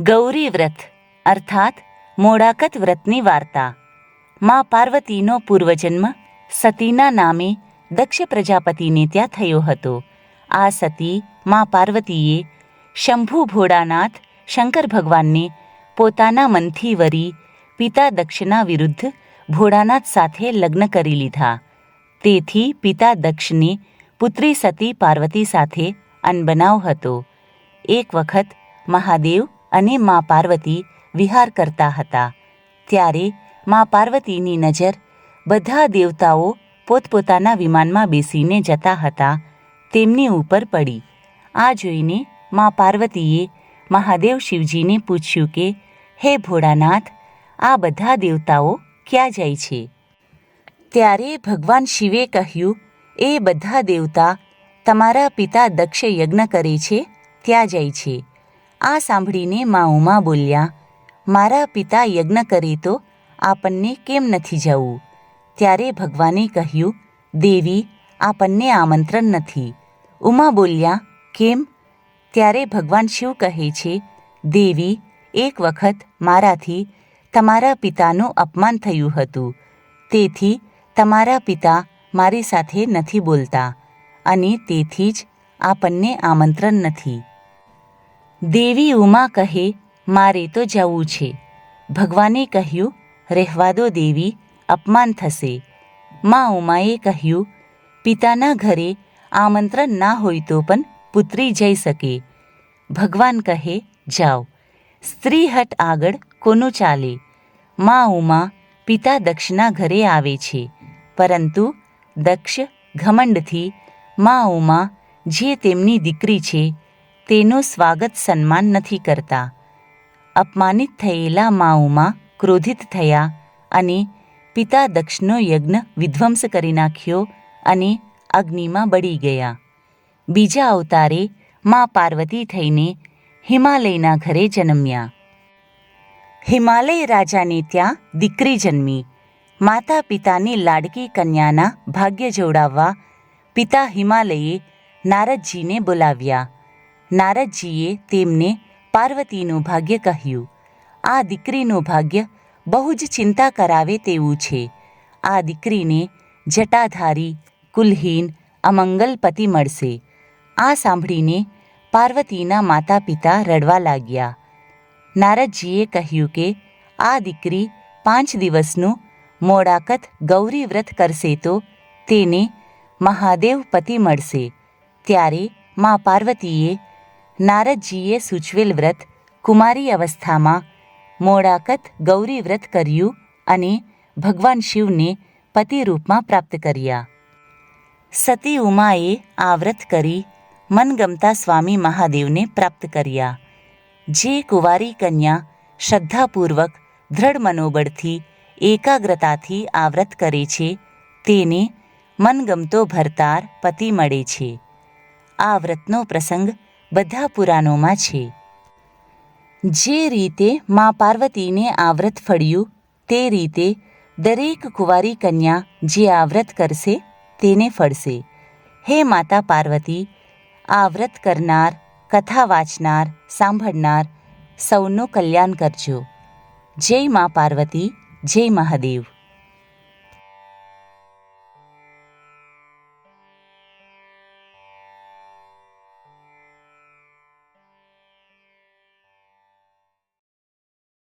ગૌરી વ્રત, અર્થાત મોડાકત વ્રતની વાર્તા. મા પાર્વતીનો પૂર્વજન્મ સતીના નામે દક્ષ પ્રજાપતિને ત્યાં થયો હતો. આ સતી મા પાર્વતીએ શંભુ ભોળાનાથ શંકર ભગવાનને પોતાના મનથી વરી પિતા દક્ષના વિરુદ્ધ ભોળાનાથ સાથે લગ્ન કરી લીધા. તેથી પિતા દક્ષને પુત્રી સતી પાર્વતી સાથે અનબનાવ હતો. એક વખત મહાદેવ અને મા પાર્વતી વિહાર કરતા હતા. ત્યારે મા પાર્વતીની નજર બધા દેવતાઓ પોતપોતાના વિમાનમાં બેસીને જતા હતા. તેમની ઉપર પડી. આ જોઈને મા પાર્વતીએ મહાદેવ શિવજીને પૂછ્યું કે, હે ભોળાનાથ, આ બધા દેવતાઓ ક્યાં જાય છે? ત્યારે ભગવાન શિવે કહ્યું, એ બધા દેવતા તમારા પિતા દક્ષ યજ્ઞ કરે છે, ત્યાં જાય છે. આ સાંભળીને મા ઉમા બોલ્યા, મારા પિતા યજ્ઞ કરે તો આપણને કેમ નથી જવું? ત્યારે ભગવાને કહ્યું, દેવી, આપણને આમંત્રણ નથી. ઉમા બોલ્યા, કેમ? ત્યારે ભગવાન શિવ કહે છે, દેવી, એક વખત મારાથી તમારા પિતાનું અપમાન થયું હતું. તેથી તમારા પિતા મારી સાથે નથી બોલતા અને તેથી જ આપણને આમંત્રણ નથી. દેવી ઉમા કહે, મારે તો જવું છે. ભગવાને કહ્યું, રહેવા દો દેવી, અપમાન થશે. મા ઉમાએ કહ્યું, પિતાના ઘરે આમંત્રણ ના હોય તો પણ પુત્રી જઈ શકે. ભગવાન કહે, જાઓ. સ્ત્રી હટ આગળ કોનું ચાલે? મા ઉમા પિતા દક્ષના ઘરે આવે છે, પરંતુ દક્ષ ઘમંડથી મા ઉમા જે તેમની દીકરી છે તેનું સ્વાગત સન્માન નથી કરતા. અપમાનિત થયેલા મા ઉમા ક્રોધિત થયા અને પિતા દક્ષનો યજ્ઞ વિધ્વંસ કરી નાખ્યો અને અગ્નિમાં બળી ગયા. બીજા અવતારે મા પાર્વતી થઈને હિમાલયના ઘરે જન્મ્યા. હિમાલય રાજાને ત્યાં દીકરી જન્મી. માતા પિતાની લાડકી કન્યાના ભાગ્ય જોડાવવા પિતા હિમાલયે નારદજીને બોલાવ્યા. નારદજીએ તેમને પાર્વતીનું ભાગ્ય કહ્યું, આ દીકરીનું ભાગ્ય બહુ જ ચિંતા કરાવે તેવું છે. આ દીકરીને જટાધારી, કુલહીન અમંગલ પતિ મળશે. આ સાંભળીને પાર્વતીના માતા પિતા રડવા લાગ્યા. નારદજીએ કહ્યું કે, આ દીકરી પાંચ દિવસનું મોડાકત ગૌરી વ્રત કરશે તો તેને મહાદેવ પતિ મળશે. ત્યારે મા પાર્વતીએ નારદજીએ સૂચવેલ વ્રત કુમારી અવસ્થામાં મોડાકત ગૌરી વ્રત કર્યું અને ભગવાન શિવને પતિ રૂપમાં પ્રાપ્ત કર્યા. સતી ઉમાએ આ વ્રત કરી મનગમતા સ્વામી મહાદેવને પ્રાપ્ત કર્યા. જે કુંવારી કન્યા શ્રદ્ધાપૂર્વક દ્રઢ મનોબળથી એકાગ્રતાથી આ વ્રત કરે છે, તેને મનગમતો ભરતાર પતિ મળે છે. આ વ્રતનો પ્રસંગ બધા પુરાણોમાં છે. જે રીતે મા પાર્વતીને આ વ્રત ફળ્યું, તે રીતે દરેક કુંવારી કન્યા જે આ વ્રત કરશે, તેને ફળશે. હે માતા પાર્વતી, આ વ્રત કરનાર, કથા વાંચનાર, સાંભળનાર સૌનું કલ્યાણ કરજો. જય મા પાર્વતી, જય મહાદેવ.